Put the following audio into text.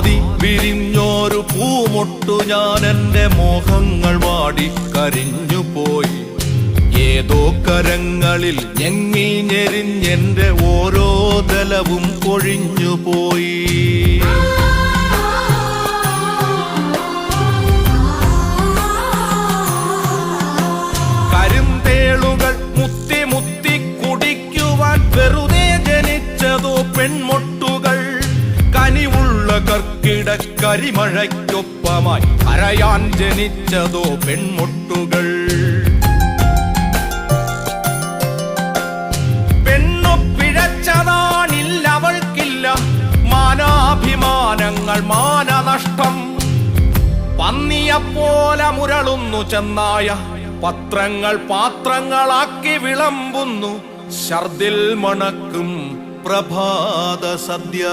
പാതി വിരിഞ്ഞോരു പൂമൊട്ടു ഞാൻ എന്റെ മോഹങ്ങൾ വാടി കരിഞ്ഞു പോയി. ഏതോ കരങ്ങളിൽ ഞെങ്ങി ഞെരിഞ്ഞെന്റെ ഓരോ തലവും കൊഴിഞ്ഞു പോയി. കരിന്തേളുകൾ മുത്തി മുത്തി കുടിക്കുവാൻ വെറുതെ കരിമഴയ്ക്കൊപ്പമായി കരയാൻ ജനിച്ചതോ പെൺമുട്ടുകൾ. പെണ്ണു പിഴച്ചതാണില്ല അവൾക്കില്ല മാനാഭിമാനങ്ങൾ മാനനഷ്ടം. പന്നിയെപ്പോലെ മുരളുന്നു ചെന്നായ പത്രങ്ങൾ പാത്രങ്ങളാക്കി വിളമ്പുന്നു. ഛർദിൽ മണക്കും പ്രഭാത സദ്യ.